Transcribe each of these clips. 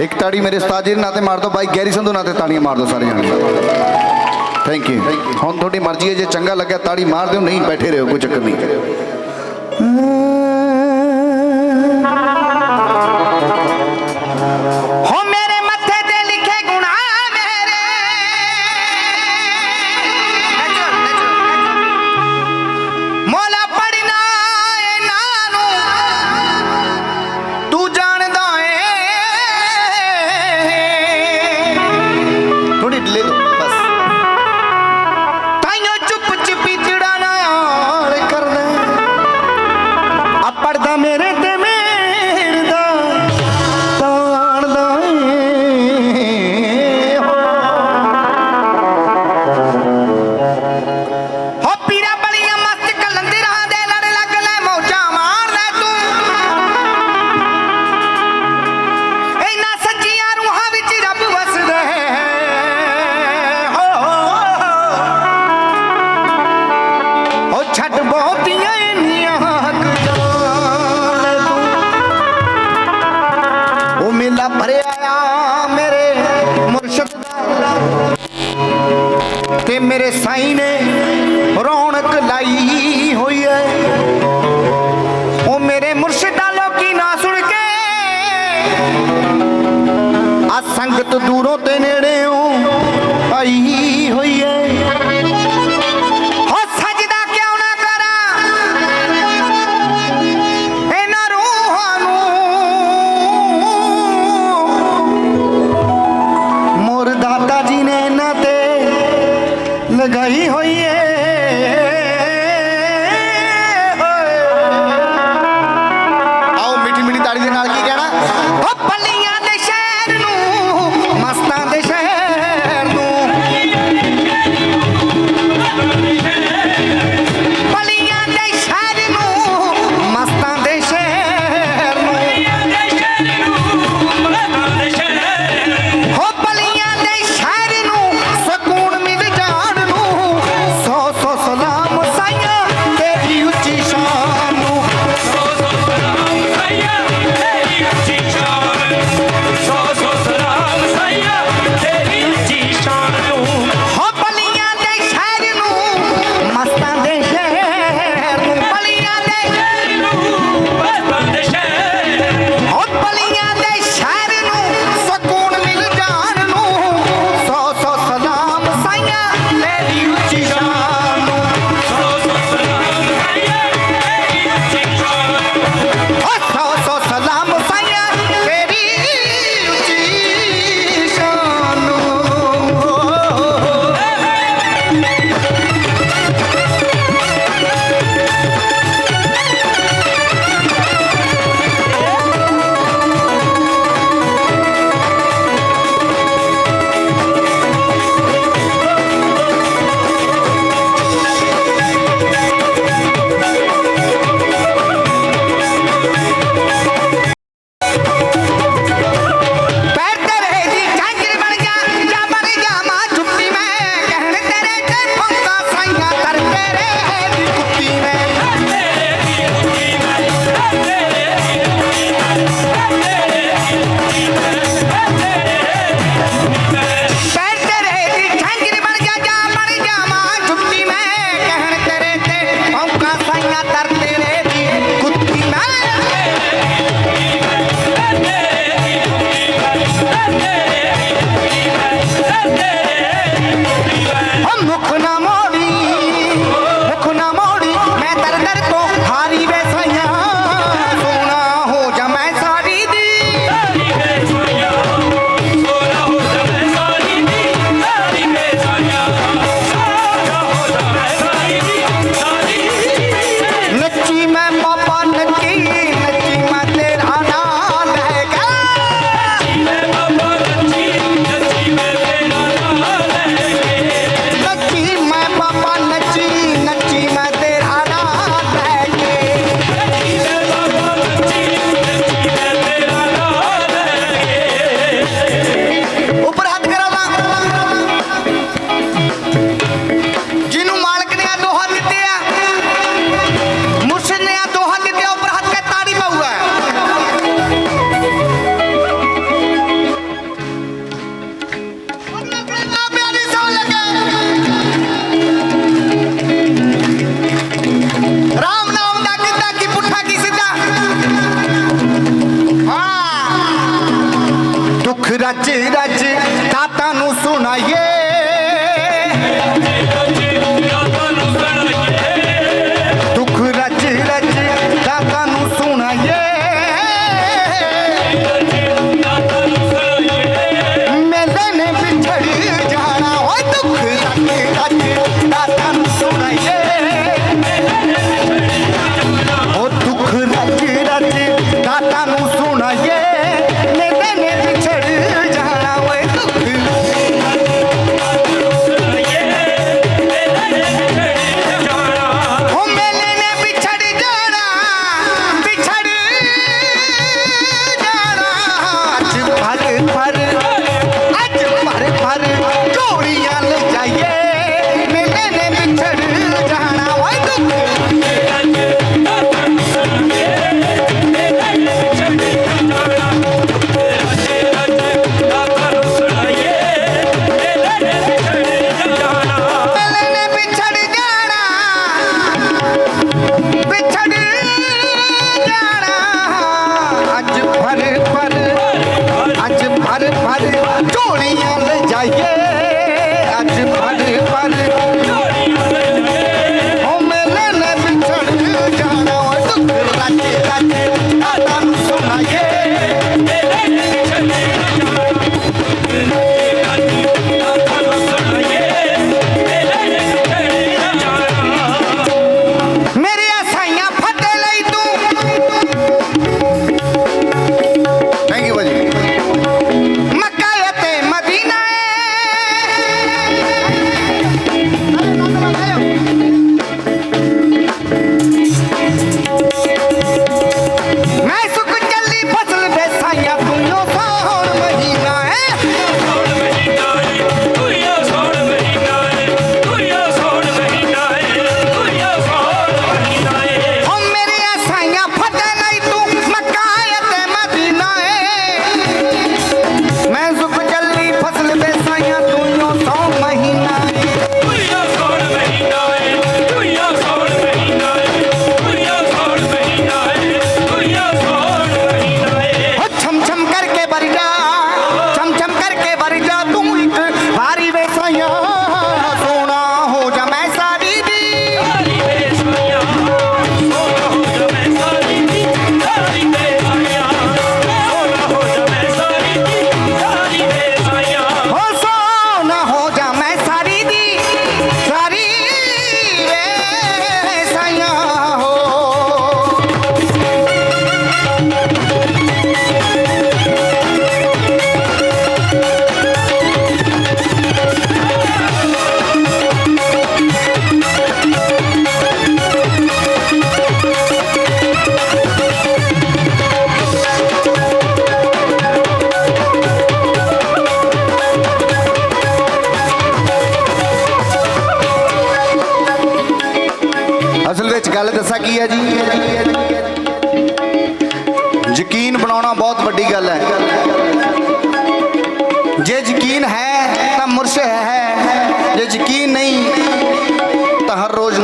ਇੱਕ ਤਾੜੀ ਮੇਰੇ ਉਸਤਾਦ ਜੀ ਦੇ ਨਾਂ ਤੇ ਮਾਰ ਦਿਓ, ਬਾਈ ਗੈਰੀ ਸੰਧੂ ਨਾਂ ਤੇ ਤਾੜੀਆਂ ਮਾਰ ਦਿਓ ਸਾਰੇ ਜਣੇ ਥੈਂਕ ਯੂ ਹੁਣ ਤੁਹਾਡੀ ਮਰਜ਼ੀ ਹੈ, ਜੇ ਚੰਗਾ ਲੱਗਿਆ ਤਾੜੀ ਮਾਰ ਦਿਓ, ਨਹੀਂ ਬੈਠੇ ਰਹੋ, ਕੋਈ ਚੱਕਰ ਨਹੀਂ। ਮੇਰੇ ਸਾਈਂ ਨੇ ਰੌਣਕ ਲਾਈ ਹੋਈ ਐ। ਉਹ ਮੇਰੇ ਮੁਰਸ਼ਿਦਾਂ ਲੋਕੀ ਨਾ ਸੁਣ ਕੇ ਆ ਸੰਗਤ ਦੂਰੋਂ ਤੇ ਲਗਾਈ ਹੋਈ ਏ। 谢谢大 đi.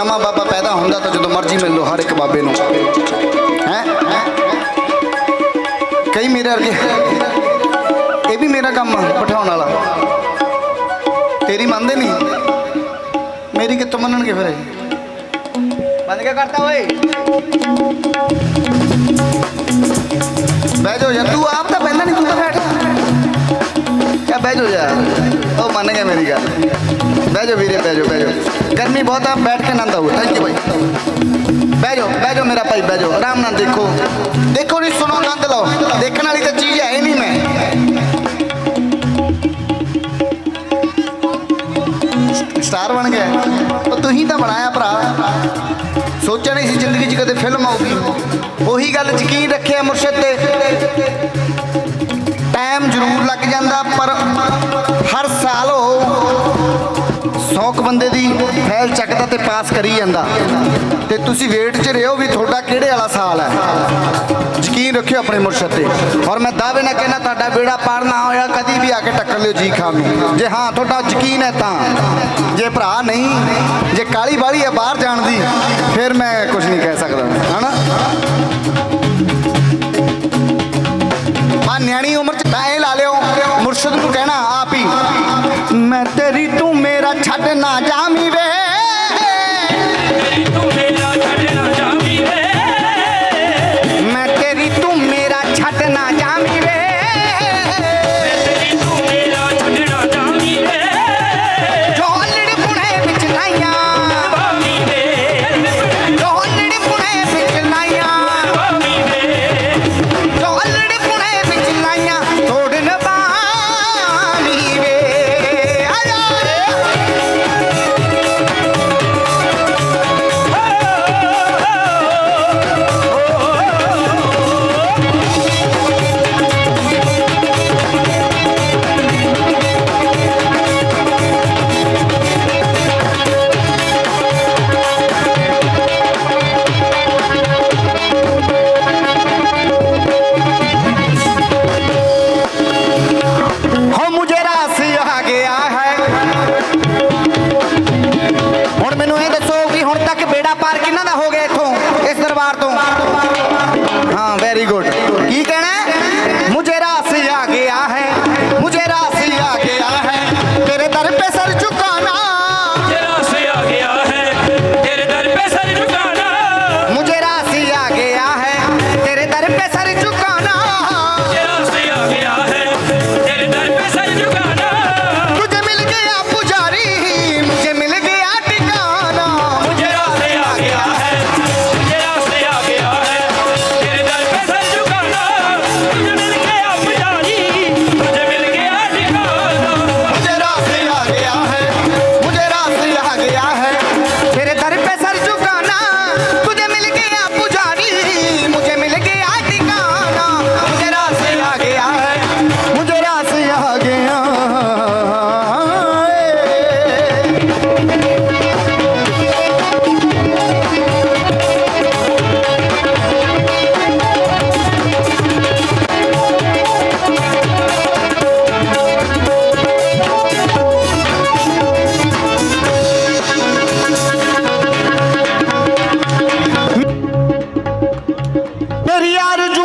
ਨਵਾਂ ਬਾਬਾ ਪੈਦਾ ਹੁੰਦਾ ਤਾਂ ਜਦੋਂ ਮਰਜ਼ੀ ਮਿਲ ਲਓ ਹਰ ਇੱਕ ਬਾਬੇ ਨੂੰ। ਹੈ? ਕਈ ਮੇਰੇ ਅਰਗੇ ਇਹ ਵੀ ਮੇਰਾ ਕੰਮ ਪਠਾਉਣ ਵਾਲਾ। ਤੇਰੀ ਮੰਨਦੇ ਨਹੀਂ? ਮੇਰੀ ਕਿੱਥੋਂ ਮੰਨਣਗੇ ਫਿਰ ਬੰਦ ਕੇ ਕਰਤਾ ਓਏ। ਬਹਿ ਜਾ ਆਪ ਤਾਂ ਪੈਂਦਾ ਨਹੀਂ ਤੂੰ ਤਾਂ ਬੈਠ ਬਹਿ ਜਾਓ ਯਾਰ। ਉਹ ਮੰਨ ਗਿਆ ਮੇਰੀ ਗੱਲ। ਬਹਿ ਜਾਓ ਵੀਰੇ, ਬਹਿ ਜਾਓ ਬਹਿ ਜਾਓ। ਗਰਮੀ ਬਹੁਤ ਆ, ਬੈਠ ਕੇ ਆਨੰਦ ਆਊ ਥੈਂਕ ਯੂ ਭਾਈ ਬਹਿ ਜਾਓ ਬਹਿ ਜਾਓ ਮੇਰਾ ਭਾਈ, ਬਹਿ ਜਾਓ। ਆਰਾਮ ਨਾਲ ਦੇਖੋ। ਦੇਖੋ ਨਹੀਂ ਸੁਣੋ ਆਨੰਦ ਲਓ। ਦੇਖਣ ਵਾਲੀ ਤਾਂ ਚੀਜ਼ ਹੈ ਹੀ ਨਹੀਂ ਮੈਂ। ਸਟਾਰ ਬਣ ਗਿਆ। ਉਹ ਤੁਸੀਂ ਤਾਂ ਬਣਾਇਆ ਭਰਾ। ਸੋਚਿਆ ਨਹੀਂ ਸੀ ਜ਼ਿੰਦਗੀ 'ਚ ਕਦੇ ਫਿਲਮ ਆਊਗੀ। ਉਹੀ ਗੱਲ ਯਕੀਨ ਰੱਖਿਆ ਮੁਰਸ਼ਦ ਤੇ। ਜ਼ਰੂਰ ਲੱਗ ਜਾਂਦਾ, ਪਰ ਹਰ ਸਾਲ ਉਹ 100 ਬੰਦੇ ਦੀ ਫੈਲ ਚੱਕਦਾ ਤੇ ਪਾਸ ਕਰੀ ਜਾਂਦਾ। ਤੇ ਤੁਸੀਂ ਵੇਟ 'ਚ ਰਹੋ ਵੀ ਤੁਹਾਡਾ ਕਿਹੜੇ ਵਾਲਾ ਸਾਲ ਹੈ। ਯਕੀਨ ਰੱਖਿਓ ਆਪਣੇ ਮੁਰਸ਼ਦ ਤੇ। ਔਰ ਮੈਂ ਦਾਅਵੇ ਨਾਲ ਕਹਿੰਦਾ, ਤੁਹਾਡਾ ਬੇੜਾ ਪਾਰ ਨਾ ਹੋਇਆ, ਕਦੀ ਵੀ ਆ ਕੇ ਟੱਕਰ ਲਿਓ ਜੀ ਖਾਨ ਨੂੰ। ਜੇ ਹਾਂ, ਤੁਹਾਡਾ ਯਕੀਨ ਹੈ ਤਾਂ। ਜੇ ਭਰਾ ਨਹੀਂ, ਜੇ ਕਾਲੀ ਬਾਲੀ ਹੈ ਬਾਹਰ ਜਾਣ ਦੀ, ਫਿਰ ਮੈਂ ਕੁਝ ਨਹੀਂ ਕਹਿ ਸਕਦਾ। I don't know.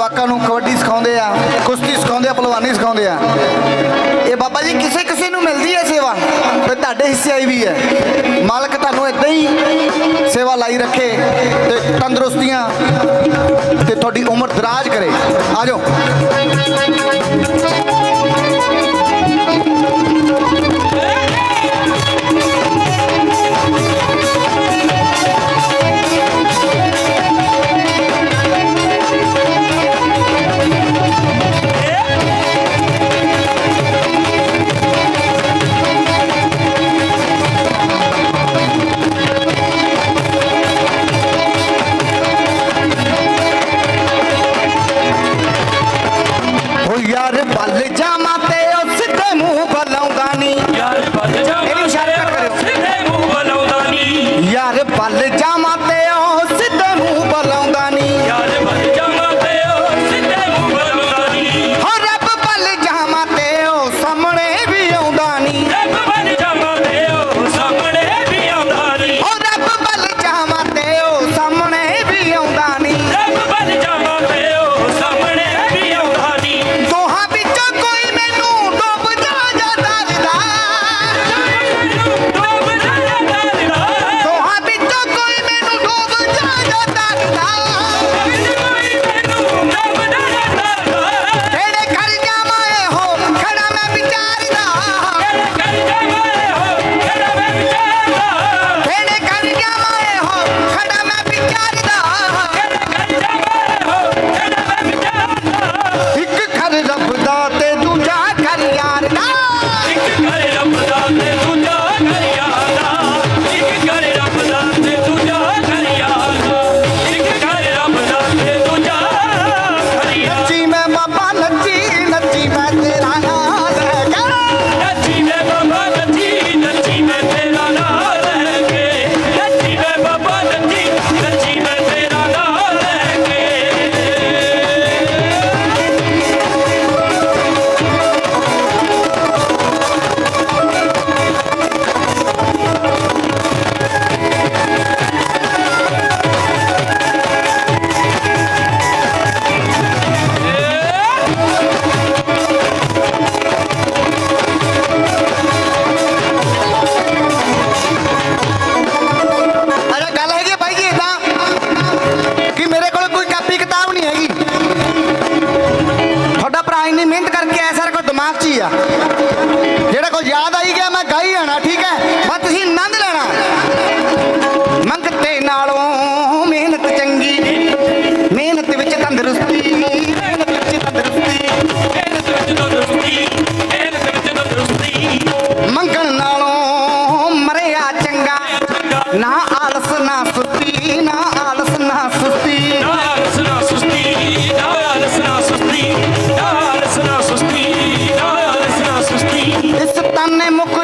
ਜਵਾਕਾਂ ਨੂੰ ਕਬੱਡੀ ਸਿਖਾਉਂਦੇ ਆ, ਕੁਸ਼ਤੀ ਸਿਖਾਉਂਦੇ ਆ, ਪਹਿਲਵਾਨੀ ਸਿਖਾਉਂਦੇ ਆ। ਇਹ ਬਾਬਾ ਜੀ ਕਿਸੇ ਕਿਸੇ ਨੂੰ ਮਿਲਦੀ ਹੈ ਸੇਵਾ? ਤੇ ਤੁਹਾਡੇ ਹਿੱਸੇ ਵੀ ਹੈ। ਮਾਲਕ ਤੁਹਾਨੂੰ ਇਦਾਂ ਹੀ ਸੇਵਾ ਲਾਈ ਰੱਖੇ ਤੇ ਤੰਦਰੁਸਤੀਆਂ ਤੇ ਤੁਹਾਡੀ ਉਮਰ ਦਰਾਜ ਕਰੇ। ਆਜੋ ਘਰ ਪਾਲੇ जी मैं तेरा ना ਮਿਹਨਤ ਕਰਕੇ ਆਇਆ, ਸਾਰਾ ਕੋਲ ਦਿਮਾਗ 'ਚ ਹੀ ਆ। ਜਿਹੜਾ ਕੋਈ ਯਾਦ ਆਈ ਗਿਆ, ਮੈਂ ਗਾਈ ਆਣਾ ਠੀਕ ਹੈ? ਪਰ ਤੁਸੀਂ ਆਨੰਦ ਲੈਣਾ। ਮੰਗਤੇ ਨਾਲੋਂ মুখ